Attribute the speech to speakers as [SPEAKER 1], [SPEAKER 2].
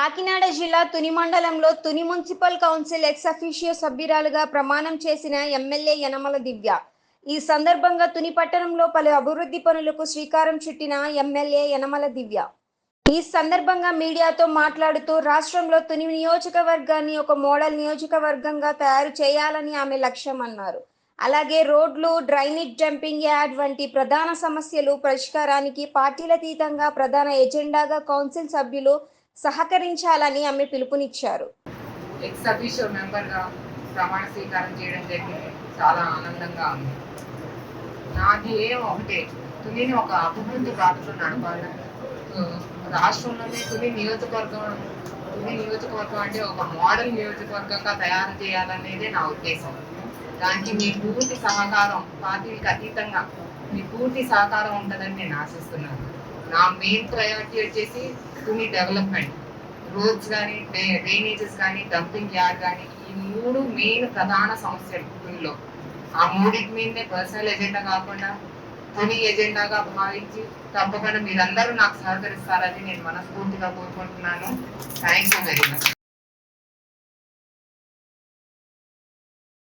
[SPEAKER 1] కాకినాడ జిల్లా తుని మండలంలో Tuni municipal council ex సభ్యురాలుగా ప్రమాణం చేసిన ఎమ్మెల్యే యనమల దివ్య. ఈ సందర్భంగా తుని పట్టణంలో పలు అభివృద్ధి పనులకు శ్రీకారం చుట్టిన ఎమ్మెల్యే యనమల దివ్య. ఈ సందర్భంగా మీడియాతో మాట్లాడుతూ రాష్ట్రంలో తుని నియోజకవర్గాన్ని ఒక మోడల్ నియోజకవర్గంగా తయారు చేయాలని ఆమె లక్ష్యం అన్నారు. అలాగే రోడ్లు డ్రైనేజ్ డంపింగ్ యార్డ్ వంటి ప్రధాన సమస్యలు పరిష్కారానికి పార్టీలతీతంగా ప్రధాన ఎజెండాగా కౌన్సిల్ సభ్యులు సహకరించాలని ఆమె పిలుపునిచ్చారు.
[SPEAKER 2] ఎక్స్ అఫీషియో మెంబర్గా ప్రమాణ స్వీకారం చేయడం జరిగింది. చాలా ఆనందంగా ఉంది. నాది ఏం ఒకటే తునిని ఒక అభివృద్ధి బాటలో నడపాలి. రాష్ట్రంలోనే తుని నియోజకవర్గం తుని నియోజకవర్గం అంటే ఒక మోడల్ నియోజకవర్గంగా తయారు చేయాలనేదే నా ఉద్దేశం. దానికి మీ పూర్తి సహకారం పార్టీలకు అతీతంగా మీ పూర్తి సహకారం ఉంటుందని నేను ఆశిస్తున్నాను. నా మెయిన్ ప్రయారిటీ వచ్చేసి తుని డెవలప్మెంట్ రోడ్స్ కానీ డ్రైనేజెస్ కానీ డంపింగ్ యార్డ్ కానీ ఈ మూడు మెయిన్ ప్రధాన సమస్యలు తునిలో ఆ మూడింటి మీదనే పర్సనల్ ఎజెండా కాకుండా తుని ఎజెండాగా భావించి తప్పకుండా మీరందరూ నాకు సహకరిస్తారని నేను మనస్ఫూర్తిగా కోరుకుంటున్నాను. Thank you very much